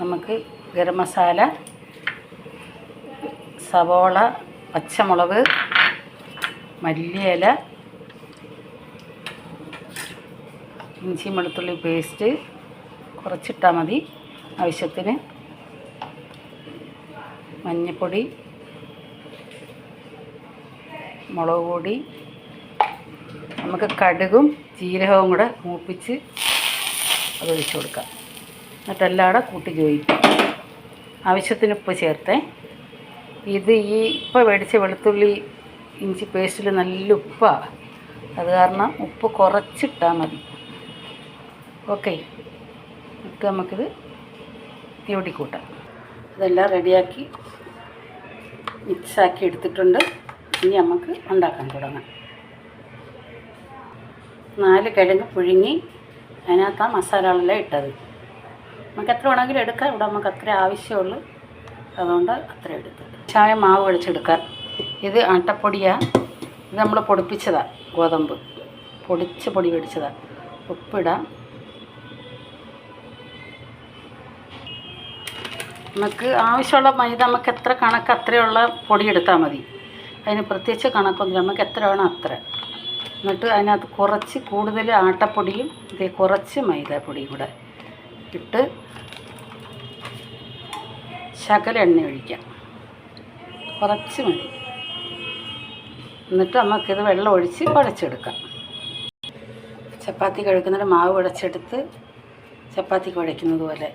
നമുക്ക് ഗരം മസാല സവോള പച്ചമുളക് മല്ലിയില ഇഞ്ചി വെളുത്തുള്ളി പേസ്റ്റ് കുറച്ചിട്ടാൽ മതി. ആവശ്യത്തിന് മഞ്ഞൾപ്പൊടി മുളക് പൊടി നമുക്ക് കടുകും ജീരകവും കൂടെ മൂപ്പിച്ച് അത് ഒഴിച്ചു കൊടുക്കാം. എന്നിട്ടെല്ലാം കൂടെ കൂട്ടി ചോദിക്കും ആവശ്യത്തിന് ഉപ്പ് ചേർത്തേ. ഇത് ഈ ഇപ്പോൾ മേടിച്ച വെളുത്തുള്ളി ഇഞ്ചി പേസ്റ്റിൽ നല്ല ഉപ്പാണ് അത് കാരണം ഉപ്പ് കുറച്ചിട്ടാൽ മതി. ഓക്കെ. എന്നിട്ട് നമുക്കിത് ഇവിടെ കൂട്ടാം. ഇതെല്ലാം റെഡിയാക്കി മിക്സാക്കി എടുത്തിട്ടുണ്ട്. ഇനി നമുക്ക് ഉണ്ടാക്കാൻ തുടങ്ങാം. നാല് കിഴങ്ങ് പുഴുങ്ങി അതിനകത്ത് ആ മസാലകളെല്ലാം ഇട്ടത്. നമുക്ക് എത്ര വേണമെങ്കിലും എടുക്കാം. ഇവിടെ നമുക്ക് അത്ര ആവശ്യമുള്ളൂ. അതുകൊണ്ട് അത്ര എടുത്തു ചായ മാവ് ഒഴിച്ചെടുക്കാൻ ഇത് ആട്ടപ്പൊടിയാണ് ഇത് നമ്മൾ പൊടിപ്പിച്ചതാണ് ഗോതമ്പ്. പൊടിച്ച് പൊടി പിടിച്ചതാണ് ഉപ്പിടാം. നമുക്ക് ആവശ്യമുള്ള മൈദ നമുക്ക് എത്ര കണക്ക് അത്രയുള്ള പൊടി എടുത്താൽ മതി. അതിന് പ്രത്യേകിച്ച് കണക്കൊന്നുമില്ല. നമുക്ക് എത്ര വേണം അത്ര. എന്നിട്ട് അതിനകത്ത് കുറച്ച് കൂടുതൽ ആട്ടപ്പൊടിയും ഇത് കുറച്ച് മൈദാപ്പൊടിയും കൂടെ. ഇട്ട് ശകല എണ്ണ ഒഴിക്കാം. കുറച്ച് മതി. എന്നിട്ട് നമുക്കിത് വെള്ളം ഒഴിച്ച് കുഴച്ചെടുക്കാം. ചപ്പാത്തി കഴിക്കുന്നതിന് മാവ് കുഴച്ചെടുത്ത് ചപ്പാത്തി കുഴയ്ക്കുന്നത് പോലെ.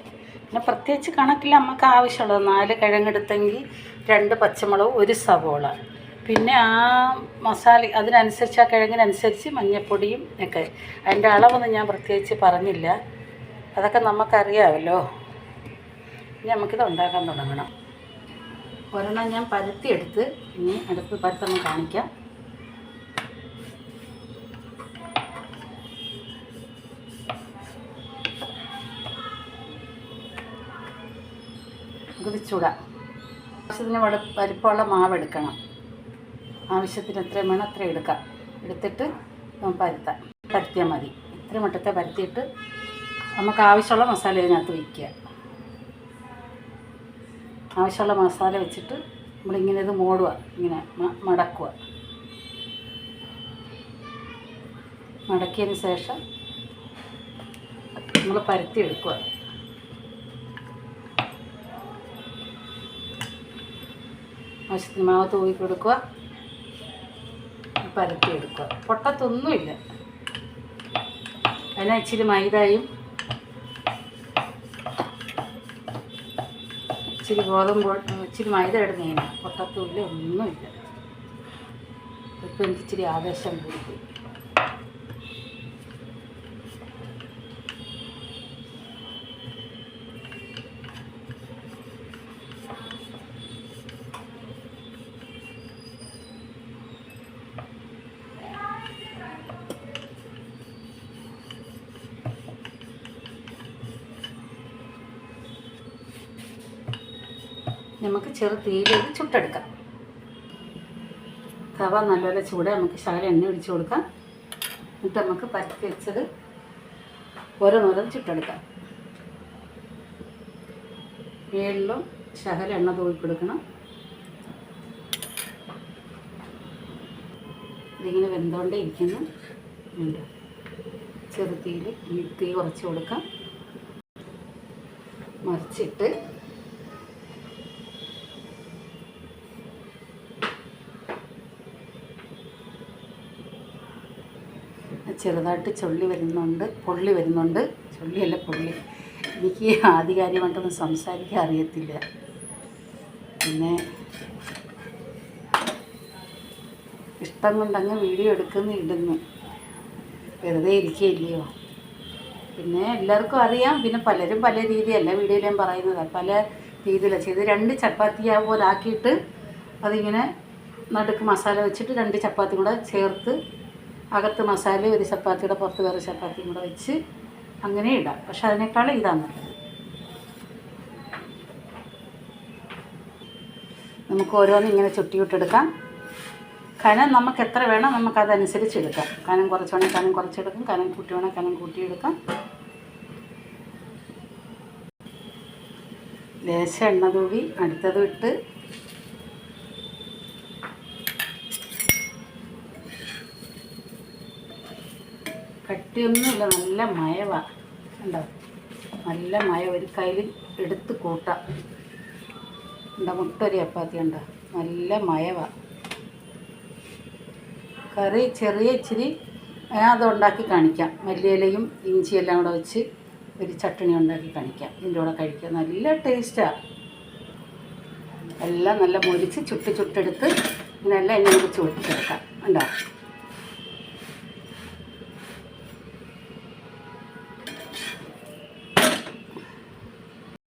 പിന്നെ പ്രത്യേകിച്ച് കണക്കില്ല നമുക്ക് ആവശ്യമുള്ളത്. നാല് കിഴങ്ങെടുത്തെങ്കിൽ രണ്ട് പച്ചമുളക് ഒരു സവോള. പിന്നെ ആ മസാല അതിനനുസരിച്ച് ആ കിഴങ്ങിനനുസരിച്ച് മഞ്ഞൾപ്പൊടിയും ഒക്കെ. അതിന്റെ അളവൊന്നും ഞാൻ പ്രത്യേകിച്ച് പറഞ്ഞില്ല. അതൊക്കെ നമുക്കറിയാമല്ലോ. ഇനി നമുക്കിത് ഉണ്ടാക്കാൻ തുടങ്ങണം. ഒരെണ്ണം ഞാൻ പരത്തിയെടുത്ത് ഇനി അടുത്ത് പരത്തൊന്ന് കാണിക്കാം. കുതിച്ചൂടാം ചൂടാം ആവശ്യത്തിന് വട പരിപ്പുള്ള മാവ് എടുക്കണം. ആവശ്യത്തിന് എത്രയും വേണം അത്രയും എടുക്കാം. എടുത്തിട്ട് പരത്താം. പരത്തിയാൽ മതി. ഇത്രയും മട്ടത്തെ പരത്തിയിട്ട് നമുക്ക് ആവശ്യമുള്ള മസാല ഇതിനകത്ത് വയ്ക്കുക. ആവശ്യമുള്ള മസാല വെച്ചിട്ട് നമ്മളിങ്ങനെ ഇത് മൂടുക ഇങ്ങനെ മടക്കുക. മടക്കിയതിന് ശേഷം നമ്മൾ പരത്തി എടുക്കുക. ആവശ്യത്തിന് മാവ് തൂക്കി കൊടുക്കുക. പരത്തി എടുക്കുക. പൊട്ടത്തൊന്നുമില്ല. അതിനാ ഇച്ചിരി മൈദയും ഇച്ചിരി ഗോതമ്പ് ഇച്ചിരി മൈദ ഇടുന്നതിന്. പൊട്ടത്തുമില്ല ഒന്നുമില്ല. ഇപ്പം എനിക്ക് ഇച്ചിരി ആവേശം കൂടി. നമുക്ക് ചെറു തീയിലേക്ക് ചുട്ടെടുക്കാം. തവ നല്ലപോലെ ചൂട് നമുക്ക് ശകലം എണ്ണ ഒഴിച്ച് കൊടുക്കാം. എന്നിട്ട് നമുക്ക് പരത്തി വെച്ചത് ഓരോന്നോരോന്ന് ചുട്ടെടുക്കാം. മേളിലും ശകലം എണ്ണ തൂക്കി കൊടുക്കണം. ഇതിങ്ങനെ വെന്തോണ്ടേ ഇരിക്കുന്നു. ചെറുതീയിൽ തീ കുറച്ച് കൊടുക്കാം. മറിച്ചിട്ട് ചെറുതായിട്ട് ചൊള്ളി വരുന്നുണ്ട് പൊള്ളി വരുന്നുണ്ട്. ചൊല്ലിയല്ല പൊള്ളി. എനിക്ക് ആധികാരികമായിട്ടൊന്നും സംസാരിക്കാൻ അറിയത്തില്ല. പിന്നെ ഇഷ്ടം കൊണ്ടങ്ങ് വീഡിയോ എടുക്കുന്ന ഇടുന്നു വെറുതെ ഇരിക്കുകയില്ലയോ? പിന്നെ എല്ലാവർക്കും അറിയാം. പിന്നെ പലരും പല രീതിയല്ല വീഡിയോയിൽ ഞാൻ പറയുന്നത്. പല രീതിയിലാണ് ചെയ്ത് രണ്ട് ചപ്പാത്തി ആ പോലെ ആക്കിയിട്ട് അതിങ്ങനെ നടുക്ക് മസാല വെച്ചിട്ട് രണ്ട് ചപ്പാത്തി കൂടെ ചേർത്ത് അകത്ത് മസാല ഒരു ചപ്പാത്തിയുടെ പുറത്ത് വേറെ ചപ്പാത്തിയും കൂടെ വെച്ച് അങ്ങനെ ഇടാം. പക്ഷെ അതിനേക്കാളും ഇതാണ് നല്ലത്. നമുക്ക് ഓരോന്നും ഇങ്ങനെ ചുട്ടി വിട്ടെടുക്കാം കനം നമുക്ക് എത്ര വേണം നമുക്ക് അതനുസരിച്ച് എടുക്കാം. കനം കുറച്ച് വേണമെങ്കിൽ കനം കുറച്ചെടുക്കാം. കനം കൂട്ടി വേണം കനം കൂട്ടിയെടുക്കാം. ലേശം എണ്ണ തൂവി അടുത്തത് ഇട്ട് കട്ടിയൊന്നുമില്ല നല്ല മയവ ഉണ്ടോ നല്ല മയ ഒരു കയ്യിൽ എടുത്ത് കൂട്ടാം. ഉണ്ടോ മുട്ടൊരു ചപ്പാത്തി ഉണ്ടോ നല്ല മയവ കറി ചെറിയ ഇച്ചിരി അത് ഉണ്ടാക്കി കാണിക്കാം. മല്ലിയിലയും ഇഞ്ചിയെല്ലാം കൂടെ വെച്ച് ഒരു ചട്ടണി ഉണ്ടാക്കി കാണിക്കാം. ഇതിന്റെ കൂടെ കഴിക്കാം. നല്ല ടേസ്റ്റാണ് എല്ലാം നല്ല മുരിച്ച് ചുട്ട് ചുട്ടെടുത്ത് ഇങ്ങനെല്ലാം എല്ലാം നമുക്ക് ചുട്ടെടുക്കാം ഉണ്ടോ